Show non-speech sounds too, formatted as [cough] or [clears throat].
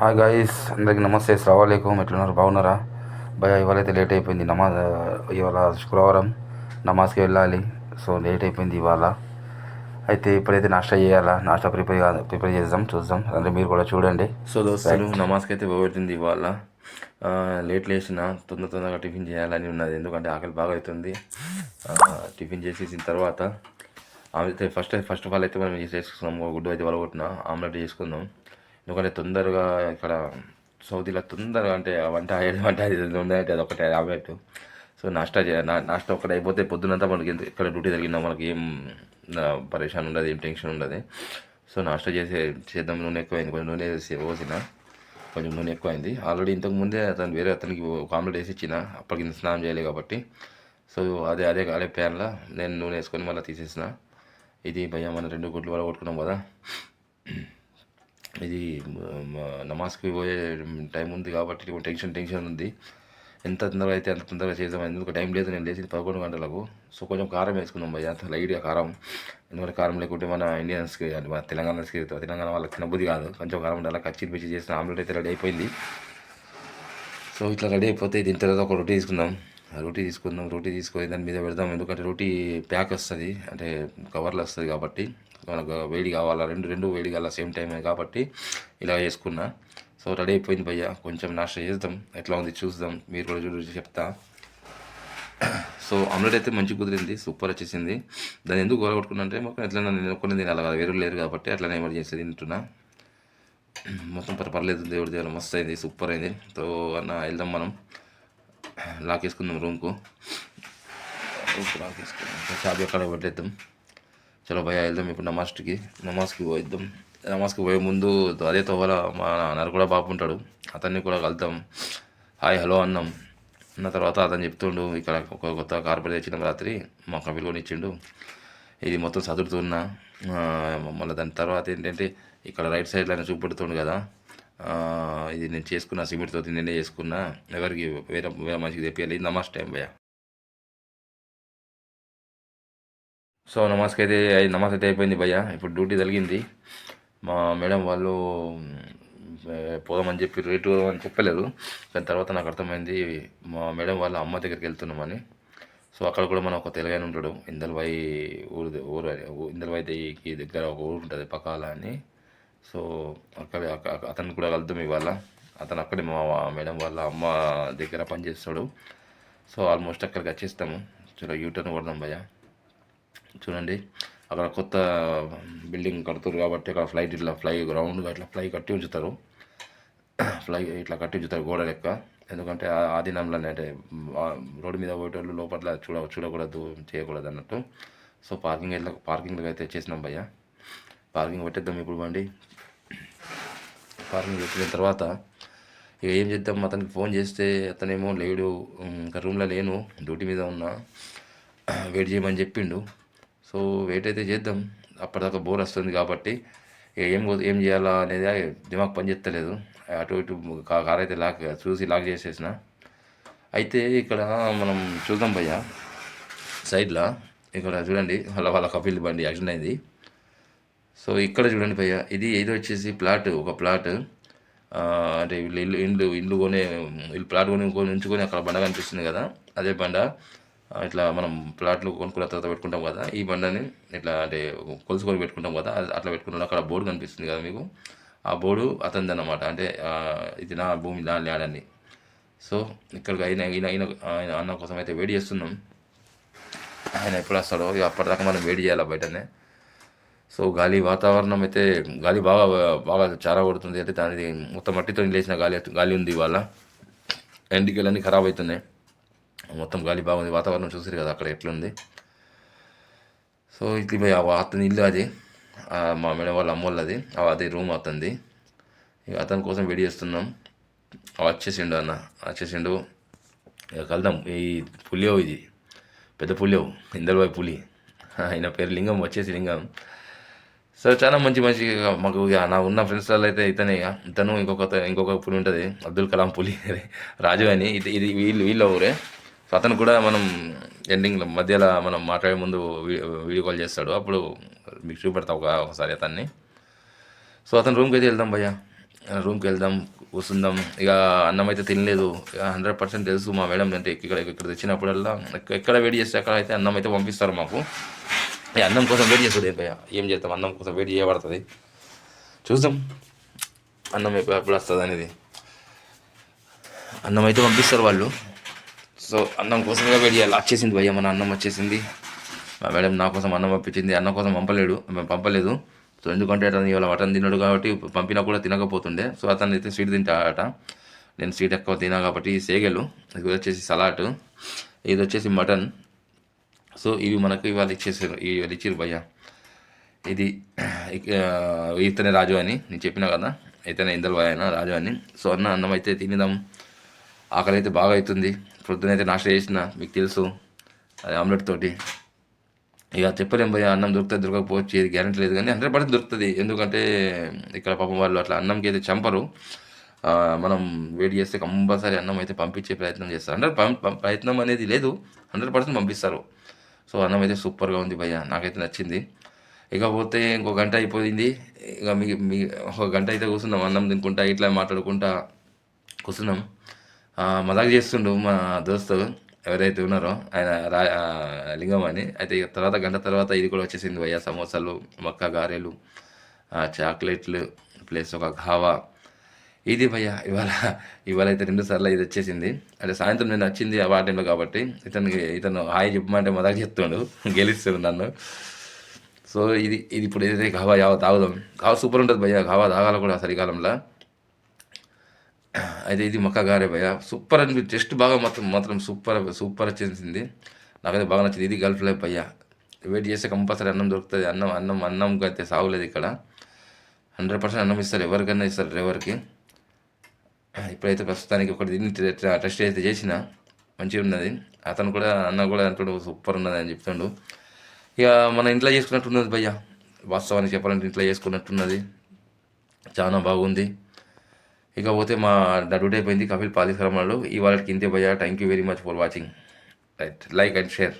Hi guys అందరికి నమస్తే సలాంకం ఎట్లున్నారు? బాగున్నారా? భయ ఇవాళ అయితే లేట్ అయిపోయింది నమాజ్ ఇవాళ శుక్రవారం నమాజ్కి వెళ్ళాలి. సో లేట్ అయిపోయింది ఇవాళ. అయితే ఇప్పుడైతే నాష్టా చేయాలా? నాష్టా ప్రిపేర్ ప్రిపేర్ చేద్దాం చూద్దాం. అంటే మీరు కూడా చూడండి. సో దోస్తులు నమాజ్కి అయితే పోగొట్టింది ఇవాళ. లేట్ లేచిన తొందర తొందరగా టిఫిన్ చేయాలని ఉన్నది. ఎందుకంటే ఆకలి బాగా అవుతుంది. టిఫిన్ చేసేసిన తర్వాత అయితే ఫస్ట్ ఫస్ట్ ఆఫ్ ఆల్ అయితే మనం చేసుకున్నాం? గుడ్డు అయితే వలగొట్టిన ఆమ్లెట్ చేసుకుందాం ఎందుకంటే తొందరగా ఇక్కడ సౌదీలో తొందరగా అంటే వంట వంట ఉందంటే అది ఒకటే ఆమ్లెట్ సో నాష్టా చే నా- నాష్టా ఒకటి అయిపోతే పొద్దునంతా మనకి ఎంత ఇక్కడ డ్యూటీ జరిగినా మనకి ఏం పరేషాన్ ఉండదు ఏం టెన్షన్ ఉండదు. సో నాష్టా చేసే చేద్దాం నూనె ఎక్కువైంది కొంచెం నూనె వేసి పోసిన. కొంచెం నూనె ఎక్కువైంది. ఆల్రెడీ ఇంతకు ముందే అతను వేరే అతనికి ఒక ఆమ్లెట్ వేసి ఇచ్చిన. అప్పటికి స్నానం చేయలేదు కాబట్టి. సో అదే అదే అదే ప్యాన్లో నేను నూనె వేసుకొని మళ్ళీ తీసేసిన. ఇది భయ మన రెండు గుడ్లు వల్ల కొట్టుకున్నాం కదా. ఇది నమాజ్కి పోయే టైం ఉంది కాబట్టి టెన్షన్ టెన్షన్ ఉంది. ఎంత తొందరగా అయితే అంత తొందరగా చేద్దాం ఎందుకు టైం లేదు నేను లేచింది పదకొండు గంటలకు. సో కొంచెం కారం వేసుకున్నాం భయ్య అంత లైట్గా కారం. ఎందుకంటే కారం లేకుంటే మన ఇండియన్స్కి అంటే మన తెలంగాణస్కి తెలంగాణ వాళ్ళకి తినబుద్ధి కాదు. కొంచెం కారం ఉండాలి కచ్చి పిచ్చి చేసిన ఆమ్లెట్ అయితే రెడీ అయిపోయింది. సో ఇట్లా రెడీ అయిపోతే దీని తర్వాత ఒక రొటీ తీసుకుందాం. రోటీ తీసుకుందాం రోటీ తీసుకొని దాని మీద పెడదాం. ఎందుకంటే రోటీ ప్యాక్ వస్తుంది అంటే కవర్లో వస్తుంది కాబట్టి మనకు వేడి కావాలా రెండు రెండు వేడి కావాలా సేమ్ టైం కాబట్టి ఇలా చేసుకున్నా. సో రెడీ అయిపోయింది భయ్య కొంచెం నాష్ట చేద్దాం. ఎట్లా ఉంది చూద్దాం మీరు కూడా చూసి చెప్తా. సో ఆమ్లెట్ అయితే మంచి కుదిరింది సూపర్ వచ్చేసింది. దాన్ని ఎందుకు గొడగొట్టుకున్నా అంటే మాకు ఎట్లా నేను ఒక్కనే తినాలి కదా వేరే లేరు కాబట్టి అట్లనే ఎమర్జెన్సీ తింటున్నా. మొత్తం పర్లేదు దేవుడి దేవుడు మస్తు అయింది సూపర్ అయింది. సో అన్న వెళ్దాం మనం. లాక్ వేసుకుందాం రూమ్కు. రూమ్కు లాక్ వేసుకుందాం చాబీ అక్కడ పెట్టేద్దాం? చలో భయ వెళ్దాం ఇప్పుడు నమాజ్కి. నమాజ్కి పోయిద్దాం. నమాజ్కి పోయే ముందు అదే తోవల మా నాన్న కూడా బాబు ఉంటాడు. అతన్ని కూడా కలుద్దాం. హాయ్ హలో అన్నాం. అన్న తర్వాత అతను చెప్తుండు ఇక్కడ ఒక కొత్త కార్పొరేట్ తెచ్చిన రాత్రి మా కంపెనీలో ఇచ్చిండు ఇది మొత్తం చదువుతున్నా మళ్ళీ దాని తర్వాత ఏంటంటే ఇక్కడ రైట్ సైడ్లో చూపెడుతుండు కదా. ఇది నేను చేసుకున్న సిమెంట్తో నేనే చేసుకున్నా ఎవరికి వేరే వేరే మనిషికి తెప్పియాలి ఇది నమాజ్ టైం భయ సో నమాజ్కి అయితే అయి- నమాజ్ అయితే అయిపోయింది భయ్య. ఇప్పుడు డ్యూటీ జరిగింది మా మేడం వాళ్ళు పోదామని చెప్పి రేటు అని చెప్పలేదు. దాని తర్వాత నాకు అర్థమైంది మా మేడం వాళ్ళ అమ్మ దగ్గరికి వెళ్తున్నామని. సో అక్కడ కూడా మనం ఒక తెలుగాయన ఉంటాడు. ఇందల్వాయి ఊరు ఊరు అని- దగ్గర ఒక ఊరు ఉంటుంది పకాల అని. సో అక్కడ అతను అతన్ని కూడా కలుద్దాం ఇవాళ. అతను అక్కడే మా మేడం వాళ్ళ అమ్మ దగ్గర పనిచేస్తాడు. సో ఆల్మోస్ట్ అక్కడికి వచ్చేస్తాము. చూడ యూటర్న్ కొడదాం భయ చూడండి అక్కడ కొత్త బిల్డింగ్ కడుతురు కాబట్టి అక్కడ ఫ్లైట్ ఇట్లా ఫ్లై గ్రౌండ్గా ఇట్లా ఫ్లై కట్టి ఉంచుతారు. [clears throat] ఫ్లై ఇట్లా కట్టి ఉంచుతారు గోడ లెక్క. ఎందుకంటే ఆ అంటే రోడ్డు మీద పోయేటోళ్ళు లోపల చూడ చూడకూడదు చేయకూడదు అన్నట్టు. సో పార్కింగ్ ఇట్లా పార్కింగ్లో అయితే చేసినాం భయ్యా. పార్కింగ్ పెట్టేద్దాం ఇప్పుడు బండి. పార్కింగ్ పెట్టిన తర్వాత ఇక ఏం చేద్దాం? అతనికి ఫోన్ చేస్తే అతనేమో లేడు ఇంకా రూమ్లో లేను డ్యూటీ మీద ఉన్నా. [clears throat] వెయిట్ చేయమని చెప్పిండు. సో వెయిట్ అయితే చేద్దాం. అప్పటిదాకా బోర్ వస్తుంది కాబట్టి ఇక ఏం ఏం చేయాలా అనేది దిమాగ్ పని చేస్తలేదు. అటు ఇటు కార్ అయితే లాక్ చూసి లాక్ చేసేసిన. అయితే ఇక్కడ మనం చూద్దాం భయ్య. సైడ్లో ఇక్కడ చూడండి వాళ్ళ వాళ్ళ కపిల్ బండి యాక్సిడెంట్ అయింది. సో ఇక్కడ చూడండి భయ్య ఇది ఏదో వచ్చేసి ప్లాట్ ఒక ప్లాట్. అంటే వీళ్ళు ఇల్లు ఇండ్లు ఇండ్లు కొనే వీళ్ళు ప్లాట్ కొని కొని ఉంచుకొని అక్కడ బండ కనిపిస్తుంది కదా అదే బండ. ఇట్లా మనం ప్లాట్లు కొనుక్కున్న తర్వాత పెట్టుకుంటాం కదా ఈ బండని ఇట్లా అంటే కొలుసుకొని పెట్టుకుంటాం కదా అది అట్లా పెట్టుకున్నాం అక్కడ బోర్డు కనిపిస్తుంది కదా మీకు. ఆ బోర్డు అతనిది అనమాట అంటే ఇది నా భూమి నా ల్యాండ్ సో ఇక్కడికి అయిన ఈయన ఈయన ఆయన అన్న కోసం అయితే వేడి చేస్తున్నాం. ఆయన ఎప్పుడు వస్తాడో ఇక అప్పటిదాకా మనం వేడి చేయాలి బయటనే. సో గాలి వాతావరణం అయితే గాలి బాగా బాగా చాలా కొడుతుంది అయితే దాని మొత్తం మట్టితో లేచిన గాలి గాలి ఉంది ఇవాళ. ఎండికలన్నీ ఖరాబ్ అవుతున్నాయి మొత్తం గాలి బాగుంది. వాతావరణం చూసారు కదా అక్కడ ఎట్లుంది. సో ఇది అతని ఇల్లు అది. మా మేడం వాళ్ళ అమ్మోళ్ళది ఆ, అది రూమ్ అతనిది. ఇక అతని కోసం వెడి చేస్తున్నాం. వచ్చేసిండు అన్న. వచ్చేసిండు. ఇక కలుద్దాం. ఈ పులియో ఇది. పెద్ద పులియో ఇందల్వాయి పులి. [laughs] ఆయన పేరు లింగం. వచ్చేసి లింగం. సో చాలా మంచి మంచి మాకు ఇక నా ఉన్న ఫ్రెండ్స్లలో అయితే ఇతనే ఇక. ఇతను ఇంకొక ఇంకొక పులి ఉంటుంది అబ్దుల్ కలాం పులి. [laughs] రాజు అని. ఇది ఇది వీళ్ళు వీళ్ళ ఊరే. సో అతను కూడా మనం ఎండింగ్ మధ్యలో మనం మాట్లాడే ముందు వీడియో కాల్ చేస్తాడు. అప్పుడు మీకు చూపెడతా ఒక ఒకసారి అతన్ని. సో అతను రూమ్కి అయితే వెళ్దాం భయ్య. రూమ్కి వెళ్దాం కూర్చుందాం. ఇక అన్నం అయితే తినలేదు. ఇక హండ్రెడ్ పర్సెంట్ తెలుసు మా మేడం అంటే ఇక్కడ ఇక్కడ తెచ్చినప్పుడల్లా ఎక్కడ వెయిట్ చేస్తే అక్కడ అయితే అన్నం అయితే పంపిస్తారు మాకు. అన్నం కోసం వెయిట్ చేస్తుంది భయ్య? ఏం చేస్తాం అన్నం కోసం వెయిట్ చేయబడుతుంది. చూద్దాం. అన్నం ఎప్పుడు ఎప్పుడు వస్తుంది అనేది. అన్నం అయితే పంపిస్తారు వాళ్ళు. సో అన్నం కోసమే వెయిట్ చేయాలి. వచ్చేసింది భయ్య మన అన్నం వచ్చేసింది. మా మేడం నా కోసం అన్నం పంపించింది. అన్నం కోసం పంపలేడు మేము పంపలేదు. సో ఎందుకంటే అతను ఇవాళ మటన్ తిన్నాడు కాబట్టి పంపినా కూడా తినకపోతుండే. సో అతను అయితే స్వీట్ తింటాడట నేను స్వీట్ ఎక్కువ తినా కాబట్టి సేగలు ఇది వచ్చేసి సలాడ్. ఇది వచ్చేసి మటన్. సో ఇవి మనకు ఇవాళ ఇచ్చేసారు. ఇవాళ ఇచ్చారు భయ్య. ఇది ఈతనే ఇతనే రాజు అని నేను చెప్పినా కదా? ఇతనే ఇందరు భయ అయినా రాజు అని. సో అన్న అన్నం అయితే తినేదాం. ఆకలి అయితే బాగా అవుతుంది. పొద్దునైతే నాశనం చేసిన మీకు తెలుసు. అది ఆమ్లెట్ తోటి. ఇక చెప్పలేం భయ్య అన్నం దొరుకుతుంది దొరకకపోవచ్చు. ఇది గ్యారెంటీ లేదు కానీ హండ్రెడ్ పర్సెంట్ దొరుకుతుంది. ఎందుకంటే ఇక్కడ పాపం వాళ్ళు అట్లా అన్నంకి అయితే చంపరు. మనం వేడి చేస్తే కంపల్సరీ అన్నం అయితే పంపించే ప్రయత్నం చేస్తారు. హండ్రెడ్ ప్రయత్నం అనేది లేదు. హండ్రెడ్ పర్సెంట్ పంపిస్తారు. సో అన్నం అయితే సూపర్గా ఉంది భయ్య నాకైతే నచ్చింది. ఇకపోతే ఇంకో గంట అయిపోయింది. ఇక మీ మీ ఒక గంట అయితే కూర్చున్నాం అన్నం తినుకుంటా ఇట్లా మాట్లాడుకుంటా కూర్చున్నాం. ఆ, మజాక్ చేస్తుండు మా దోస్తు ఎవరైతే ఉన్నారో ఆయన రా లింగం అని. అయితే ఇక తర్వాత గంట తర్వాత ఇది కూడా వచ్చేసింది భయ్య సమోసాలు మక్క గారెలు చాక్లెట్లు ప్లస్ ఒక ఘావా ఇది భయ్య ఇవాళ ఇవాళ అయితే రెండు సార్లు ఇది వచ్చేసింది. అంటే సాయంత్రం నేను వచ్చింది ఆ టైంలో కాబట్టి ఇతనికి ఇతను హాయ్ చెప్పమంటే మొదట చెప్తుండు గెలుస్తుండు నన్ను. సో ఇది ఇది ఇప్పుడు ఏదైతే ఘావా యావ తాగుదాం. కావా సూపర్ ఉంటుంది భయ్య ఘావా తాగాల కూడా చలికాలంలో అయితే ఇది మక్క గారే భయ్య. సూపర్ అని టెస్ట్ బాగా మాత్రం మాత్రం సూపర్ సూపర్ వచ్చేసింది. నాకైతే బాగా నచ్చింది. ఇది గల్ఫ్ లైఫ్ భయ్య. వెయిట్ చేస్తే కంపల్సరీ అన్నం దొరుకుతుంది. అన్నం అన్నం అన్నంకి అయితే సాగులేదు ఇక్కడ. హండ్రెడ్ పర్సెంట్ అన్నం ఇస్తారు. ఎవరికైనా ఇస్తారు డ్రైవర్కి. ఇప్పుడైతే ప్రస్తుతానికి ఒకటి దీన్ని టెస్ట్ అయితే చేసిన మంచిగా ఉన్నది. అతను కూడా అన్న కూడా అంటాడు సూపర్ ఉన్నది అని చెప్తుండు. ఇక మన ఇంట్లో చేసుకున్నట్టున్నది భయ్య. వాస్తవానికి చెప్పాలంటే ఇంట్లో చేసుకున్నట్టున్నది. చాలా బాగుంది. ఇకపోతే మా డడ్యూట్ అయిపోయింది కపిల్ పాలిశ్రమలో ఇవాళకి ఇంతే భయ్య. Thank you very much for watching right like and share